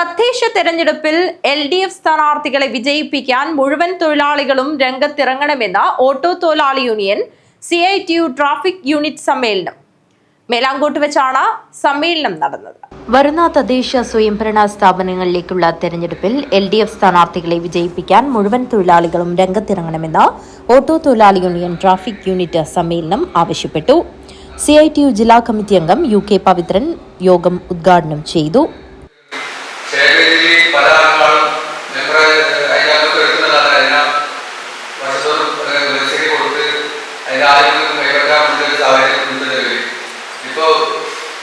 തദ്ദേശ തെരഞ്ഞെടുപ്പിൽ L D F സ്ഥാനാർത്ഥികളെ വിജയിപ്പിക്കാൻ മുഴുവൻ തൊഴിലാളികളും രംഗത്തിറങ്ങണമെന്ന ഓട്ടോ തൊഴിലാളി union C I T U traffic unit സമ്മേളനം. മേലാങ്കോട്ട് വെച്ചാണ് സമ്മേളനം നടന്നത്. വരുന്ന തദ്ദേശ സ്വയംഭരണ സ്ഥാപനങ്ങളിലേക്കുള്ള തെരഞ്ഞെടുപ്പിൽ എൽ ഡി എഫ് സ്ഥാനാർത്ഥികളെ വിജയിപ്പിക്കാൻ മുഴുവൻ തൊഴിലാളികളും രംഗത്തിറങ്ങണമെന്ന് ഓട്ടോ തൊഴിലാളി യൂണിയൻ ട്രാഫിക് യൂണിറ്റ് സമ്മേളനം ആവശ്യപ്പെട്ടു. സി ഐ ടി യു ജില്ലാ കമ്മിറ്റി അംഗം യു കെ പവിത്രൻ യോഗം ഉദ്ഘാടനം ചെയ്തു. അതിന്റെ ആളുകൾക്ക് കൈവക്കാൻ ഒരു സാഹചര്യം ഉണ്ടെങ്കിൽ ഇപ്പോൾ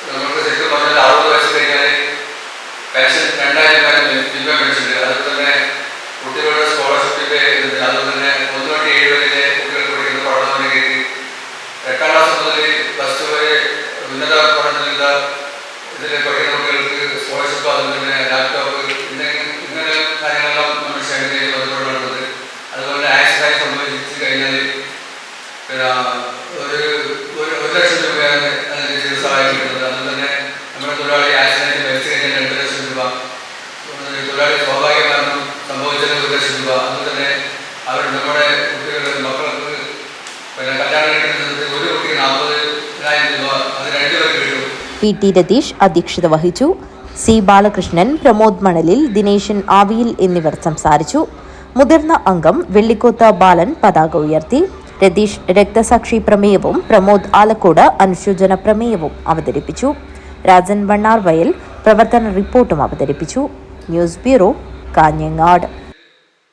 നമുക്ക് ശരിക്കും പറഞ്ഞാൽ അറുപത് വയസ്സ് രണ്ടായിരം മിനിമം പെൻഷൻ ഉണ്ട് അതുപോലെ കുട്ടികളുടെ സ്കോളർഷിപ്പിന്റെ ഇതുണ്ട് അതുപോലെ തന്നെ ഒന്ന് തൊട്ട് ഏഴ് വരെ വരെ ഉന്നത പഠനത്തിലുള്ള ഒരു ഒരു രൂപ. രൂപ. അവർ ഒരു രൂപ അത് പി ടി രതീഷ് അധ്യക്ഷത വഹിച്ചു. സി ബാലകൃഷ്ണൻ പ്രമോദ് മണലിൽ ദിനേശൻ ആവിയിൽ എന്നിവർ സംസാരിച്ചു. മുതിർന്ന അംഗം വെള്ളിക്കോത്ത ബാലൻ പതാക ഉയർത്തി. രതീഷ് രക്തസാക്ഷി പ്രമേയവും പ്രമോദ് ആലക്കോട് അനുശോചന പ്രമേയവും അവതരിപ്പിച്ചു. രാജൻ വണ്ണാർ വയൽ പ്രവർത്തന റിപ്പോർട്ടും അവതരിപ്പിച്ചു. News bureau Kanhangad.